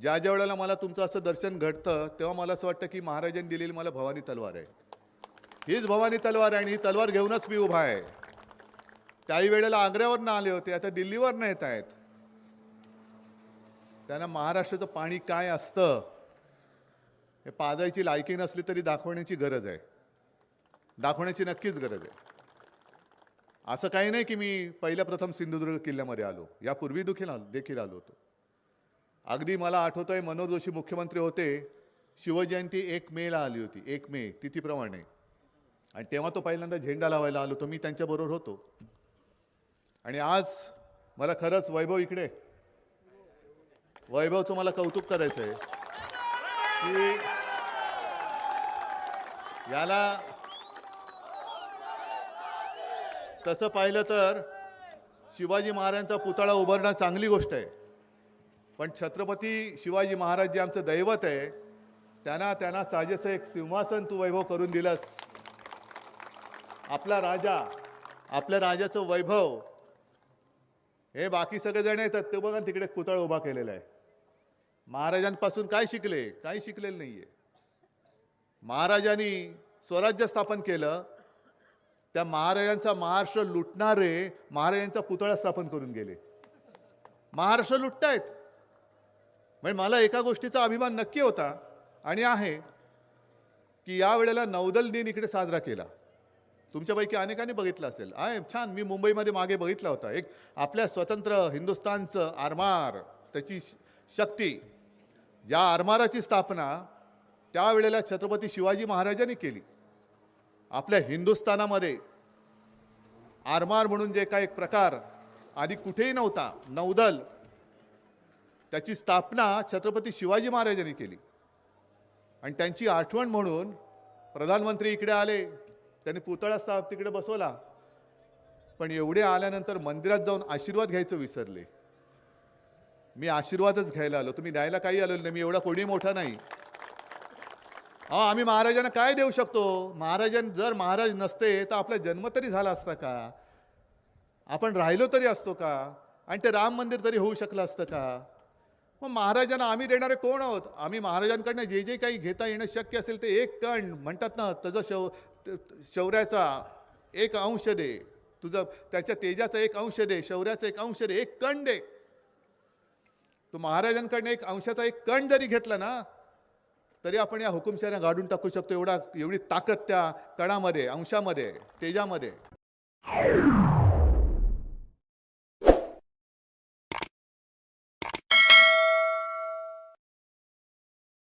ज्या ज्या वेळेला मला तुमचं असं दर्शन घडतं तेव्हा मला असं वाटतं की महाराजांनी दिलेली मला भवानी तलवार आहे. हीच भवानी तलवार आहे आणि ही तलवार घेऊनच मी उभा आहे. त्याही वेळेला आग्र्यावरनं आले होते आता दिल्लीवरनं येत आहेत. त्यांना महाराष्ट्राचं पाणी काय असतं हे पाजायची लायकी नसली तरी दाखवण्याची गरज आहे. दाखवण्याची नक्कीच गरज आहे. असं काही नाही की मी पहिल्या प्रथम सिंधुदुर्ग किल्ल्यामध्ये आलो. यापूर्वी देखील आलो देखील आलो होतो. अगदी मला आठवतंय मनोज जोशी मुख्यमंत्री होते शिवजयंती एक मेला आली होती एक मे तिथीप्रमाणे. आणि तेव्हा तो पहिल्यांदा झेंडा लावायला आलो तो मी त्यांच्याबरोबर होतो. आणि आज मला खरंच वैभव इकडे. वैभवचं मला कौतुक करायचं आहे की याला तसं पाहिलं तर शिवाजी महाराजांचा पुतळा उभारणं चांगली गोष्ट आहे. पण छत्रपती शिवाजी महाराज जे आमचं दैवत आहे त्यांना त्यांना साजेसं एक सिंहासन तू वैभव करून दिलंस. आपला राजा आपल्या राजाचं वैभव हे बाकी सगळेजण येतात ते बघा तिकडे पुतळ उभा केलेला आहे. महाराजांपासून काय शिकले? काही शिकलेलं नाही आहे महाराजांनी स्वराज्य स्थापन केलं त्या महाराजांचा महाराष्ट्र लुटणारे महाराजांचा पुतळा स्थापन करून गेले. महाराष्ट्र लुटतायत. म्हणजे मला एका गोष्टीचा अभिमान नक्की होता आणि आहे की या वेळेला नौदल दिन इकडे साजरा केला. तुमच्यापैकी अनेकांनी बघितलं असेल. आहे छान मी मुंबईमध्ये मागे बघितला होता. एक आपल्या स्वतंत्र हिंदुस्थानचं आरमार त्याची श- शक्ती ज्या आरमाराची स्थापना त्यावेळेला छत्रपती शिवाजी महाराजांनी केली. आपल्या हिंदुस्थानामध्ये आरमार म्हणून जे काय एक प्रकार आधी कुठेही नव्हता नौदल त्याची स्थापना छत्रपती शिवाजी महाराजांनी केली. आणि त्यांची आठवण म्हणून प्रधानमंत्री इकडे आले त्यांनी पुतळा स्थाप तिकडे बसवला. पण एवढे आल्यानंतर मंदिरात जाऊन आशीर्वाद घ्यायचं विसरले. मी आशीर्वादच घ्यायला आलो. तुम्ही द्यायला काही आलो नाही. मी एवढा कोणी मोठा नाही. हा आम्ही महाराजांना काय देऊ शकतो? महाराजां जर महाराज नसते तर आपला जन्म तरी झाला असता का? आपण राहिलो तरी असतो का? आणि ते राम मंदिर तरी होऊ शकलं असतं का? मग महाराजांना आम्ही देणारे कोण आहोत? आम्ही महाराजांकडनं जे जे काही घेता येणं शक्य असेल ते एक कण म्हणतात ना त्याचं शौ शौर्याचा एक अंश दे. तुझं त्याच्या तेजाचा एक अंश दे शौर्याचा एक अंश दे एक कण दे. तू महाराजांकडनं एक अंशाचा एक कण जरी घेतला ना तरी आपण या हुकुमशाह्यांना गाडून टाकू शकतो एवढा एवढी ताकद त्या कणामध्ये अंशामध्ये तेजामध्ये.